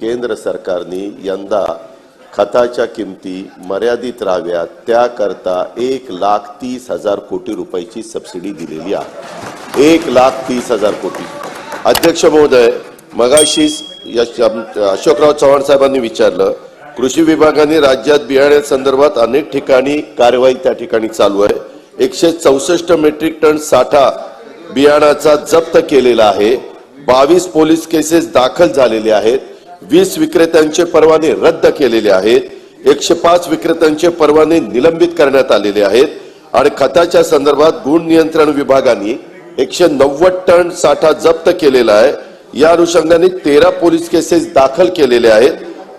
केंद्र सरकारने यंदा खताच्या किमती मर्यादित राहाव्यात त्याकरता एक लाख तीस हजार कोटी रुपयाची सबसिडी दिलेली आहे. एक लाख तीस हजार कोटी. अध्यक्ष महोदय मगाशी यश- अशोकराव चव्हाण साहेबांनी विचारलं कृषी विभागाने राज्यात बियाण्या संदर्भात अनेक ठिकाणी कारवाई त्या ठिकाणी चालू आहे. एकशे चौसष्ट मेट्रिक टन साठा बियाणाचा जप्त केलेला आहे. बावीस पोलीस केसेस दाखल झालेले आहेत. वीस विक्रेत्यांचे परवाने रद्द केलेले आहेत. एकशे पाच विक्रेत्यांचे परवाने निलंबित करण्यात आलेले आहेत. आणि खताच्या संदर्भात गुण नियंत्रण विभागाने एकशे नव्वद टन साठा जप्त केलेला आहे. या अनुषंगाने तेरा पोलीस केसेस दाखल केलेले आहेत.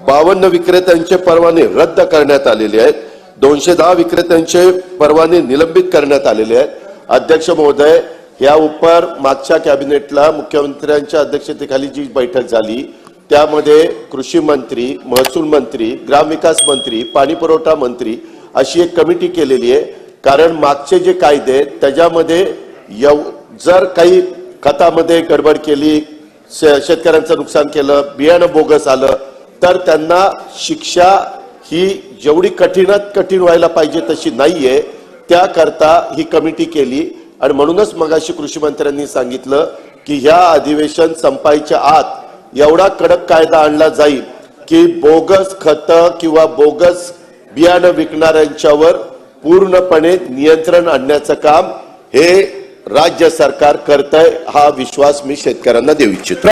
बावन्न विक्रेत्यांचे परवाने रद्द करण्यात आलेले आहेत. दोनशे दहा विक्रेत्यांचे परवाने निलंबित करण्यात आलेले आहेत. अध्यक्ष महोदय या उपर मागच्या कॅबिनेटला मुख्यमंत्र्यांच्या अध्यक्षतेखाली जी बैठक झाली त्यामध्ये कृषी मंत्री महसूल मंत्री ग्रामविकास मंत्री पाणी पुरवठा मंत्री अशी एक कमिटी केलेली आहे. कारण मागचे जे कायदे त्याच्यामध्ये यव जर काही खतामध्ये गडबड केली शे- शेतकऱ्यांचं नुकसान केलं बियाणं बोगस आलं तर त्यांना शिक्षा ही जेवढी कठीणात कठीण व्हायला पाहिजे तशी नाहीये. त्याकरता ही कमिटी केली. आणि म्हणूनच मगाशी कृषी मंत्र्यांनी सांगितलं की ह्या अधिवेशन संपायच्या आत एवढा कडक कायदा आणला जाईल की बोगस खत किंवा बोगस बियाणं विकणाऱ्यांच्यावर पूर्णपणे नियंत्रण आणण्याचं काम हे राज्य सरकार करतंय हा विश्वास मी शेतकऱ्यांना देऊ इच्छितो.